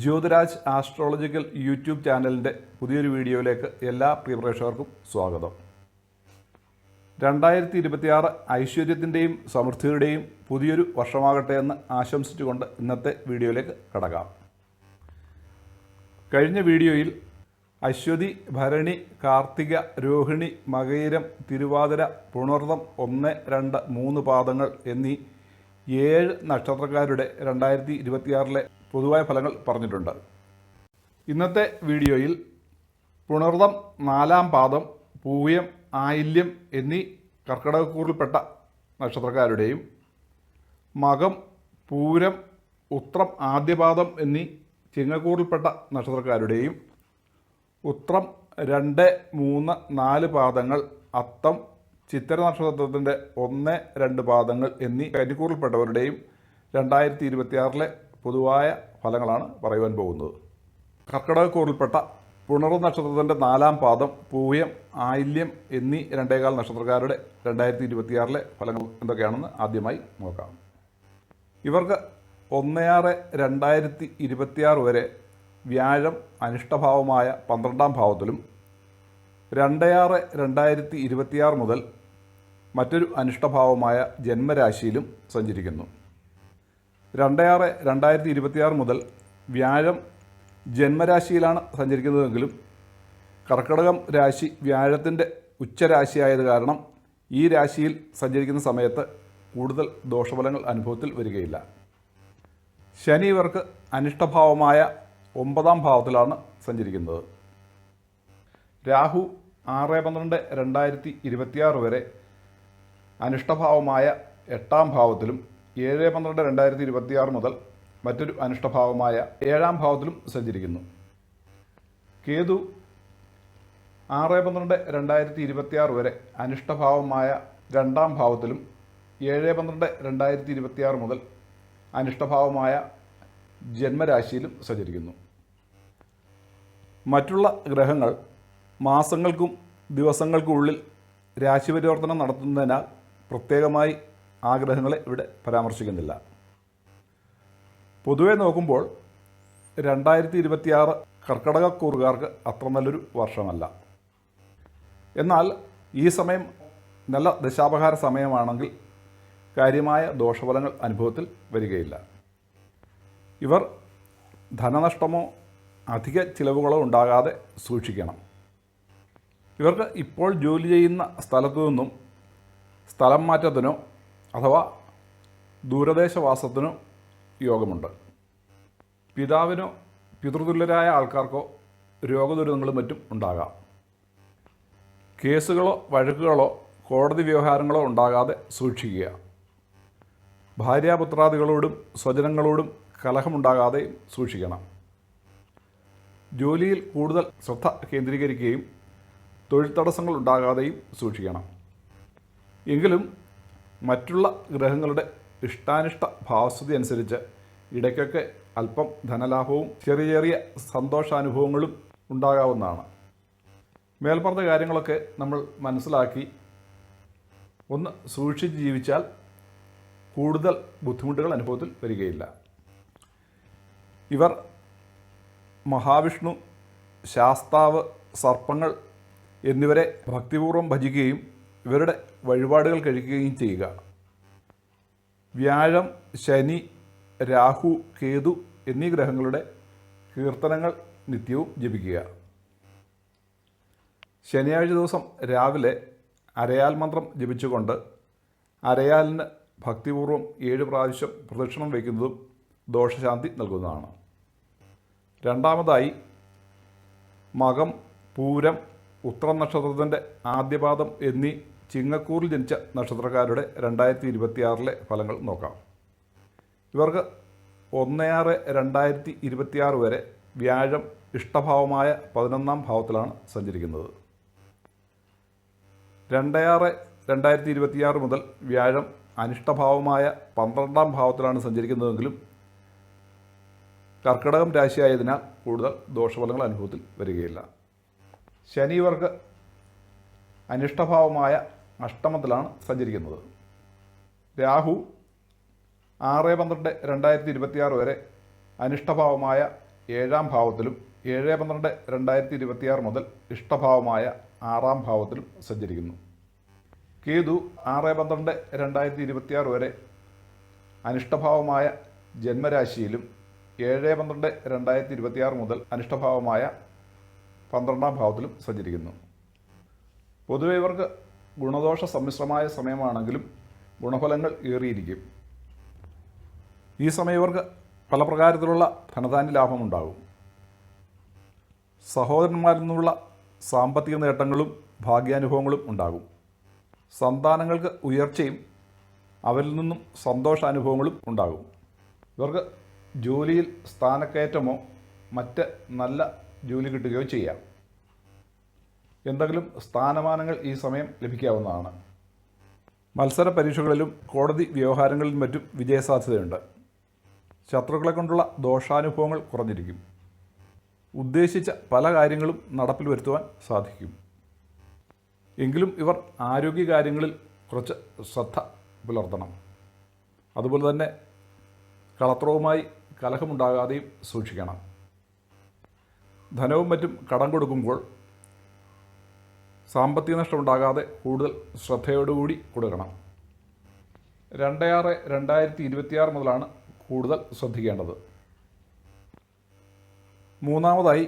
Jyothiraj astrological YouTube ചാനലിന്റെ പുതിയൊരു വീഡിയോയിലേക്ക് എല്ലാ പ്രിയ പ്രേക്ഷകർക്കും സ്വാഗതം. രണ്ടായിരത്തി ഇരുപത്തിയാറ് ഐശ്വര്യത്തിന്റെയും സമൃദ്ധിയുടെയും പുതിയൊരു വർഷമാകട്ടെ എന്ന് ആശംസിച്ചുകൊണ്ട് ഇന്നത്തെ വീഡിയോയിലേക്ക് കടക്കാം. കഴിഞ്ഞ വീഡിയോയിൽ അശ്വതി ഭരണി കാർത്തിക രോഹിണി മകയിരം തിരുവാതിര പുണർതം ഒന്ന് രണ്ട് മൂന്ന് പാദങ്ങൾ എന്നീ ഏഴ് നക്ഷത്രക്കാരുടെ രണ്ടായിരത്തി ഇരുപത്തിയാറിലെ പൊതുവായ ഫലങ്ങൾ പറഞ്ഞിട്ടുണ്ട്. ഇന്നത്തെ വീഡിയോയിൽ പുണർദം നാലാം പാദം പൂയം ആയില്യം എന്നീ കർക്കിടകക്കൂറിൽപ്പെട്ട നക്ഷത്രക്കാരുടെയും മകം പൂരം ഉത്രം ആദ്യപാദം എന്നീ ചിങ്ങക്കൂറിൽപ്പെട്ട നക്ഷത്രക്കാരുടെയും ഉത്രം രണ്ട് മൂന്ന് നാല് പാദങ്ങൾ അത്തം ചിത്ര നക്ഷത്രത്തിന്റെ ഒന്ന് രണ്ട് പാദങ്ങൾ എന്നീ കരിക്കൂറിൽപ്പെട്ടവരുടെയും രണ്ടായിരത്തി ഇരുപത്തിയാറിലെ പൊതുവായ ഫലങ്ങളാണ് പറയുവാൻ പോകുന്നത്. കർക്കിടകക്കൂറിൽപ്പെട്ട പുണർ നക്ഷത്രത്തിന്റെ നാലാം പാദം പൂയം ആയില്യം എന്നീ രണ്ടേകാൽ നക്ഷത്രക്കാരുടെ രണ്ടായിരത്തി ഇരുപത്തിയാറിലെ ഫലങ്ങൾ എന്തൊക്കെയാണെന്ന് ആദ്യമായി നോക്കാം. ഇവർക്ക് ഒന്നേയാറ് രണ്ടായിരത്തി ഇരുപത്തിയാറ് വരെ വ്യാഴം അനിഷ്ടഭാവമായ പന്ത്രണ്ടാം ഭാവത്തിലും രണ്ടയാറ് രണ്ടായിരത്തി ഇരുപത്തിയാറ് മുതൽ മറ്റൊരു അനിഷ്ടഭാവമായ ജന്മരാശിയിലും സഞ്ചരിക്കുന്നു. രണ്ടയാറ് രണ്ടായിരത്തി ഇരുപത്തിയാറ് മുതൽ വ്യാഴം ജന്മരാശിയിലാണ് സഞ്ചരിക്കുന്നതെങ്കിലും കർക്കിടകം രാശി വ്യാഴത്തിന്റെ ഉച്ചരാശിയായത് കാരണം ഈ രാശിയിൽ സഞ്ചരിക്കുന്ന സമയത്ത് കൂടുതൽ ദോഷഫലങ്ങൾ അനുഭവത്തിൽ വരികയില്ല. ശനി ഇവർക്ക് അനിഷ്ടഭാവമായ ഒമ്പതാം ഭാവത്തിലാണ് സഞ്ചരിക്കുന്നത്. രാഹു ആറ് പന്ത്രണ്ട് രണ്ടായിരത്തി ഇരുപത്തിയാറ് വരെ അനിഷ്ടഭാവമായ എട്ടാം ഭാവത്തിലും ഏഴ് പന്ത്രണ്ട് രണ്ടായിരത്തി ഇരുപത്തിയാറ് മുതൽ മറ്റൊരു അനിഷ്ടഭാവമായ ഏഴാം ഭാവത്തിലും സഞ്ചരിക്കുന്നു. കേതു ആറ് പന്ത്രണ്ട് രണ്ടായിരത്തി ഇരുപത്തിയാറ് വരെ അനിഷ്ടഭാവമായ രണ്ടാം ഭാവത്തിലും ഏഴ് പന്ത്രണ്ട് രണ്ടായിരത്തി ഇരുപത്തിയാറ് മുതൽ അനിഷ്ടഭാവമായ ജന്മരാശിയിലും സഞ്ചരിക്കുന്നു. മറ്റുള്ള ഗ്രഹങ്ങൾ മാസങ്ങൾക്കും ദിവസങ്ങൾക്കുള്ളിൽ രാശിപരിവർത്തനം നടത്തുന്നതിനാൽ പ്രത്യേകമായി ആ ഗ്രഹങ്ങളെ ഇവിടെ പരാമർശിക്കുന്നില്ല. പൊതുവെ നോക്കുമ്പോൾ രണ്ടായിരത്തി ഇരുപത്തിയാറ് കർക്കടകക്കൂറുകാർക്ക് അത്ര നല്ലൊരു വർഷമല്ല. എന്നാൽ ഈ സമയം നല്ല ദശാപഹാര സമയമാണെങ്കിൽ കാര്യമായ ദോഷഫലങ്ങൾ അനുഭവത്തിൽ വരികയില്ല. ഇവർ ധനനഷ്ടമോ അധിക ചിലവുകളോ ഉണ്ടാകാതെ സൂക്ഷിക്കണം. ഇവർക്ക് ഇപ്പോൾ ജോലി ചെയ്യുന്ന സ്ഥലത്തു നിന്നും സ്ഥലം മാറ്റത്തിനോ അഥവാ ദൂരദേശവാസത്തിനു യോഗമുണ്ട്. പിതാവിനോ പിതൃതുല്യരായ ആൾക്കാർക്കോ രോഗദുരിതങ്ങളും മറ്റും ഉണ്ടാകാം. കേസുകളോ വഴക്കുകളോ കോടതി വ്യവഹാരങ്ങളോ ഉണ്ടാകാതെ സൂക്ഷിക്കുക. ഭാര്യാപുത്രാദികളോടും സ്വജനങ്ങളോടും കലഹമുണ്ടാകാതെയും സൂക്ഷിക്കണം. ജോലിയിൽ കൂടുതൽ ശ്രദ്ധ കേന്ദ്രീകരിക്കുകയും തൊഴിൽ തടസ്സങ്ങൾ ഉണ്ടാകാതെയും സൂക്ഷിക്കണം. എങ്കിലും മറ്റുള്ള ഗ്രഹങ്ങളുടെ ഇഷ്ടാനിഷ്ട ഭാവസ്ഥിതി അനുസരിച്ച് ഇടയ്ക്കൊക്കെ അല്പം ധനലാഭവും ചെറിയ ചെറിയ സന്തോഷാനുഭവങ്ങളും ഉണ്ടാകാവുന്നതാണ്. മേൽപ്പറഞ്ഞ കാര്യങ്ങളൊക്കെ നമ്മൾ മനസ്സിലാക്കി. ഒന്ന് സൂക്ഷിച്ച് ജീവിച്ചാൽ കൂടുതൽ ബുദ്ധിമുട്ടുകൾ അനുഭവത്തിൽ വരികയില്ല. ഇവർ മഹാവിഷ്ണു ശാസ്താവ് സർപ്പങ്ങൾ എന്നിവരെ ഭക്തിപൂർവം ഭജിക്കുകയും ഇവരുടെ വഴിപാടുകൾ കഴിക്കുകയും ചെയ്യുക. വ്യാഴം ശനി രാഹു കേതു എന്നീ ഗ്രഹങ്ങളുടെ കീർത്തനങ്ങൾ നിത്യവും ജപിക്കുക. ശനിയാഴ്ച ദിവസം രാവിലെ അരയാൽ മന്ത്രം ജപിച്ചുകൊണ്ട് അരയാലിന് ഭക്തിപൂർവം ഏഴ് പ്രാവശ്യം പ്രദക്ഷിണം വയ്ക്കുന്നതും ദോഷശാന്തി നൽകുന്നതാണ്. രണ്ടാമതായി മകം പൂരം ഉത്തരനക്ഷത്രത്തിന്റെ ആദ്യപാദം എന്നീ ചിങ്ങക്കൂറിൽ ജനിച്ച നക്ഷത്രക്കാരുടെ രണ്ടായിരത്തി ഇരുപത്തിയാറിലെ ഫലങ്ങൾ നോക്കാം. ഇവർക്ക് ഒന്ന് ആറ് രണ്ടായിരത്തി ഇരുപത്തിയാറ് വരെ വ്യാഴം ഇഷ്ടഭാവമായ പതിനൊന്നാം ഭാവത്തിലാണ് സഞ്ചരിക്കുന്നത്. രണ്ട് ആറ് രണ്ടായിരത്തി ഇരുപത്തിയാറ് മുതൽ വ്യാഴം അനിഷ്ടഭാവമായ പന്ത്രണ്ടാം ഭാവത്തിലാണ് സഞ്ചരിക്കുന്നതെങ്കിലും കർക്കിടകം രാശിയായതിനാൽ കൂടുതൽ ദോഷഫലങ്ങൾ അനുഭവത്തിൽ വരികയില്ല. ശനി ഇവർക്ക് അനിഷ്ടഭാവമായ അഷ്ടമത്തിലാണ് സഞ്ചരിക്കുന്നത്. രാഹു ആറ് പന്ത്രണ്ട് രണ്ടായിരത്തി ഇരുപത്തിയാറ് വരെ അനിഷ്ടഭാവമായ ഏഴാം ഭാവത്തിലും ഏഴ് പന്ത്രണ്ട് രണ്ടായിരത്തി ഇരുപത്തിയാറ് മുതൽ ഇഷ്ടഭാവമായ ആറാം ഭാവത്തിലും സഞ്ചരിക്കുന്നു. കേതു ആറ് പന്ത്രണ്ട് രണ്ടായിരത്തി ഇരുപത്തിയാറ് വരെ അനിഷ്ടഭാവമായ ജന്മരാശിയിലും ഏഴ് പന്ത്രണ്ട് രണ്ടായിരത്തി ഇരുപത്തിയാറ് മുതൽ അനിഷ്ടഭാവമായ പന്ത്രണ്ടാം ഭാവത്തിലും സഞ്ചരിക്കുന്നു. പൊതുവെ ഇവർക്ക് ഗുണദോഷ സമ്മിശ്രമായ സമയമാണെങ്കിലും ഗുണഫലങ്ങൾ ഏറിയിരിക്കും. ഈ സമയം ഇവർക്ക് പല പ്രകാരത്തിലുള്ള ധനധാന്യ ലാഭമുണ്ടാകും. സഹോദരന്മാരിൽ നിന്നുള്ള സാമ്പത്തിക നേട്ടങ്ങളും ഭാഗ്യാനുഭവങ്ങളും ഉണ്ടാകും. സന്താനങ്ങൾക്ക് ഉയർച്ചയും അവരിൽ നിന്നും സന്തോഷാനുഭവങ്ങളും ഉണ്ടാകും. ഇവർക്ക് ജോലിയിൽ സ്ഥാനക്കയറ്റമോ മറ്റ് നല്ല ജോലി കിട്ടുകയോ ചെയ്യാം. എന്തെങ്കിലും സ്ഥാനമാനങ്ങൾ ഈ സമയം ലഭിക്കാവുന്നതാണ്. മത്സര പരീക്ഷകളിലും കോടതി വ്യവഹാരങ്ങളിലും മറ്റും വിജയസാധ്യതയുണ്ട്. ശത്രുക്കളെ കൊണ്ടുള്ള ദോഷാനുഭവങ്ങൾ കുറഞ്ഞിരിക്കും. ഉദ്ദേശിച്ച പല കാര്യങ്ങളും നടപ്പിൽ വരുത്തുവാൻ സാധിക്കും. എങ്കിലും ഇവർ ആരോഗ്യകാര്യങ്ങളിൽ കുറച്ച് ശ്രദ്ധ പുലർത്തണം. അതുപോലെ തന്നെ കളത്രവുമായി കലഹമുണ്ടാകാതെയും സൂക്ഷിക്കണം. ധനവും മറ്റും കടം കൊടുക്കുമ്പോൾ സാമ്പത്തിക നഷ്ടമുണ്ടാകാതെ കൂടുതൽ ശ്രദ്ധയോടുകൂടി കൊടുക്കണം രണ്ട് ആറ് രണ്ടായിരത്തി ഇരുപത്തിയാറ് മുതലാണ് കൂടുതൽ ശ്രദ്ധിക്കേണ്ടത്. മൂന്നാമതായി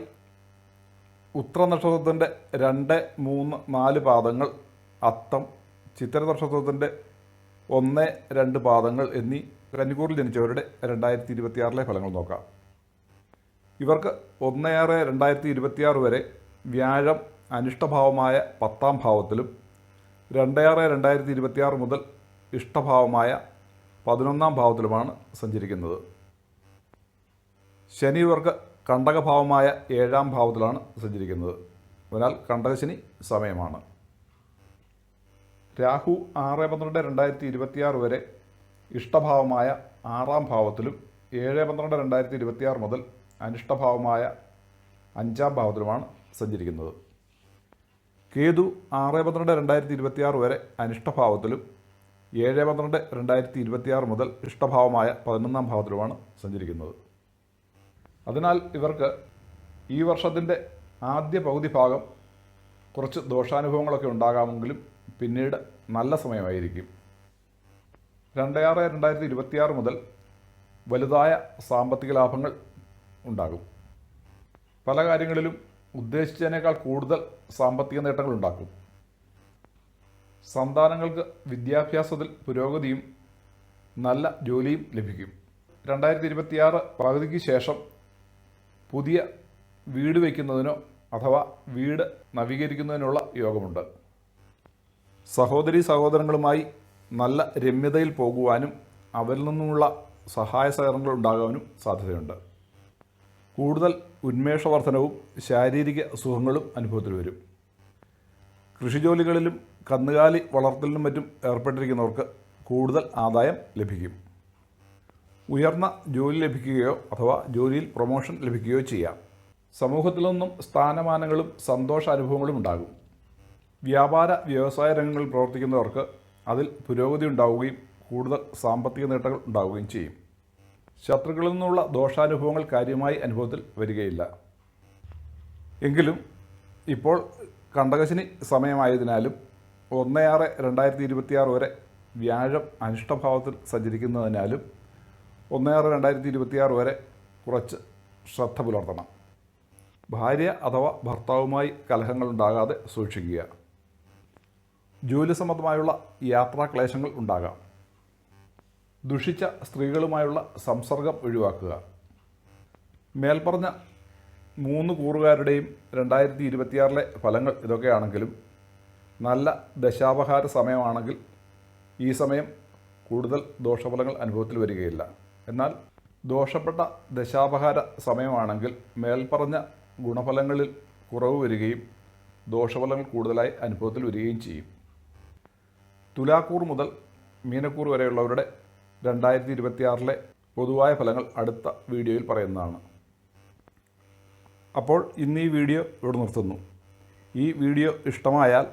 ഉത്ര നക്ഷത്രത്തിന്റെ രണ്ട് മൂന്ന് നാല് പാദങ്ങൾ അത്തം ചിത്ര നക്ഷത്രത്തിന്റെ ഒന്ന് രണ്ട് പാദങ്ങൾ എന്നീ കന്നിക്കൂറിൽ ജനിച്ചവരുടെ രണ്ടായിരത്തി ഇരുപത്തിയാറിലെ ഫലങ്ങൾ നോക്കാം. ഇവർക്ക് ഒന്ന് ആറ് രണ്ടായിരത്തി ഇരുപത്തിയാറ് വരെ വ്യാഴം അനിഷ്ടഭാവമായ പത്താം ഭാവത്തിലും രണ്ട് ആറ് രണ്ടായിരത്തി ഇരുപത്തിയാറ് മുതൽ ഇഷ്ടഭാവമായ പതിനൊന്നാം ഭാവത്തിലുമാണ് സഞ്ചരിക്കുന്നത്. ശനി ഇവർക്ക് കണ്ടകഭാവമായ ഏഴാം ഭാവത്തിലാണ് സഞ്ചരിക്കുന്നത്. അതിനാൽ കണ്ടകശനി സമയമാണ്. രാഹു ആറ് പന്ത്രണ്ട് രണ്ടായിരത്തി ഇരുപത്തിയാറ് വരെ ഇഷ്ടഭാവമായ ആറാം ഭാവത്തിലും ഏഴ് പന്ത്രണ്ട് രണ്ടായിരത്തി ഇരുപത്തിയാറ് മുതൽ അനിഷ്ടഭാവമായ അഞ്ചാം ഭാവത്തിലുമാണ് സഞ്ചരിക്കുന്നത്. കേതു ആറ് പന്ത്രണ്ട് രണ്ടായിരത്തി ഇരുപത്തിയാറ് വരെ അനിഷ്ടഭാവത്തിലും ഏഴ് പന്ത്രണ്ട് രണ്ടായിരത്തി ഇരുപത്തിയാറ് മുതൽ ഇഷ്ടഭാവമായ പതിനൊന്നാം ഭാവത്തിലുമാണ് സഞ്ചരിക്കുന്നത്. അതിനാൽ ഇവർക്ക് ഈ വർഷത്തിന്റെ ആദ്യ പകുതി ഭാഗം കുറച്ച് ദോഷാനുഭവങ്ങളൊക്കെ ഉണ്ടാകാമെങ്കിലും പിന്നീട് നല്ല സമയമായിരിക്കും. രണ്ട് ആറ് രണ്ടായിരത്തി ഇരുപത്തിയാറ് മുതൽ വലുതായ സാമ്പത്തിക ലാഭങ്ങൾ ഉണ്ടാകും. പല കാര്യങ്ങളിലും ഉദ്ദേശിച്ചതിനേക്കാൾ കൂടുതൽ സാമ്പത്തിക നേട്ടങ്ങൾ ഉണ്ടാക്കും. സന്താനങ്ങൾക്ക് വിദ്യാഭ്യാസത്തിൽ പുരോഗതിയും നല്ല ജോലിയും ലഭിക്കും. രണ്ടായിരത്തി ഇരുപത്തിയാറ് പകുതിക്ക് ശേഷം പുതിയ വീട് വയ്ക്കുന്നതിനോ അഥവാ വീട് നവീകരിക്കുന്നതിനുള്ള യോഗമുണ്ട്. സഹോദരി സഹോദരങ്ങളുമായി നല്ല രമ്യതയിൽ പോകുവാനും അവരിൽ നിന്നുമുള്ള സഹായ സഹകരണങ്ങൾ ഉണ്ടാകാനും സാധ്യതയുണ്ട്. കൂടുതൽ ഉന്മേഷവർദ്ധനവും ശാരീരിക സുഖങ്ങളും അനുഭവത്തിൽ വരും. കൃഷിജോലികളിലും കന്നുകാലി വളർത്തലിലും മറ്റും ഏർപ്പെട്ടിരിക്കുന്നവർക്ക് കൂടുതൽ ആദായം ലഭിക്കും. ഉയർന്ന ജോലി ലഭിക്കുകയോ അഥവാ ജോലിയിൽ പ്രൊമോഷൻ ലഭിക്കുകയോ ചെയ്യാം. സമൂഹത്തിൽ നിന്നും സ്ഥാനമാനങ്ങളും സന്തോഷാനുഭവങ്ങളും ഉണ്ടാകും. വ്യാപാര വ്യവസായ രംഗങ്ങളിൽ പ്രവർത്തിക്കുന്നവർക്ക് അതിൽ പുരോഗതി ഉണ്ടാവുകയും കൂടുതൽ സാമ്പത്തിക നേട്ടങ്ങൾ ഉണ്ടാവുകയും ചെയ്യും. ശത്രുക്കളിൽ നിന്നുള്ള ദോഷാനുഭവങ്ങൾ കാര്യമായി അനുഭവത്തിൽ വരികയില്ല. എങ്കിലും ഇപ്പോൾ കണ്ടകശിനി സമയമായതിനാലും ഒന്ന് ആറ് രണ്ടായിരത്തി ഇരുപത്തിയാറ് വരെ വ്യാഴം അനിഷ്ടഭാവത്തിൽ സഞ്ചരിക്കുന്നതിനാലും ഒന്ന് ആറ് രണ്ടായിരത്തി ഇരുപത്തിയാറ് വരെ കുറച്ച് ശ്രദ്ധ പുലർത്തണം. ഭാര്യ അഥവാ ഭർത്താവുമായി കലഹങ്ങൾ ഉണ്ടാകാതെ സൂക്ഷിക്കുക. ജോലി സംബന്ധമായുള്ള യാത്രാക്ലേശങ്ങൾ ഉണ്ടാകാം. ദുഷിച്ച സ്ത്രീകളുമായുള്ള സംസർഗം ഒഴിവാക്കുക. മേൽപ്പറഞ്ഞ മൂന്ന് കൂറുകാരുടെയും രണ്ടായിരത്തി ഇരുപത്തിയാറിലെ ഫലങ്ങൾ ഇതൊക്കെയാണെങ്കിലും നല്ല ദശാപഹാര സമയമാണെങ്കിൽ ഈ സമയം കൂടുതൽ ദോഷഫലങ്ങൾ അനുഭവത്തിൽ വരികയില്ല. എന്നാൽ ദോഷപ്പെട്ട ദശാപഹാര സമയമാണെങ്കിൽ മേൽപ്പറഞ്ഞ ഗുണഫലങ്ങളിൽ കുറവ് വരികയും ദോഷഫലങ്ങൾ കൂടുതലായി അനുഭവത്തിൽ വരികയും ചെയ്യും. തുലാക്കൂർ മുതൽ മീനക്കൂർ വരെയുള്ളവരുടെ രണ്ടായിരത്തി ഇരുപത്തിയാറിലെ പൊതുവായ ഫലങ്ങൾ അടുത്ത വീഡിയോയിൽ പറയുന്നതാണ്. അപ്പോൾ ഇന്ന് ഈ വീഡിയോ ഇവിടെ നിർത്തുന്നു. ഈ വീഡിയോ ഇഷ്ടമായാൽ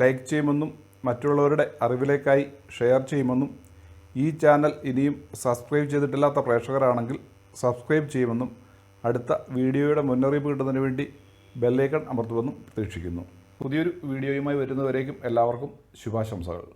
ലൈക്ക് ചെയ്യുമെന്നും മറ്റുള്ളവരുടെ അറിവിലേക്കായി ഷെയർ ചെയ്യുമെന്നും ഈ ചാനൽ ഇനിയും സബ്സ്ക്രൈബ് ചെയ്തിട്ടില്ലാത്ത പ്രേക്ഷകരാണെങ്കിൽ സബ്സ്ക്രൈബ് ചെയ്യുമെന്നും അടുത്ത വീഡിയോയുടെ മുന്നറിയിപ്പ് കിട്ടുന്നതിന് വേണ്ടി ബെല്ലൈക്കൺ അമർത്തുമെന്നും പ്രതീക്ഷിക്കുന്നു. പുതിയൊരു വീഡിയോയുമായി വരുന്നവരേക്കും എല്ലാവർക്കും ശുഭാശംസകൾ.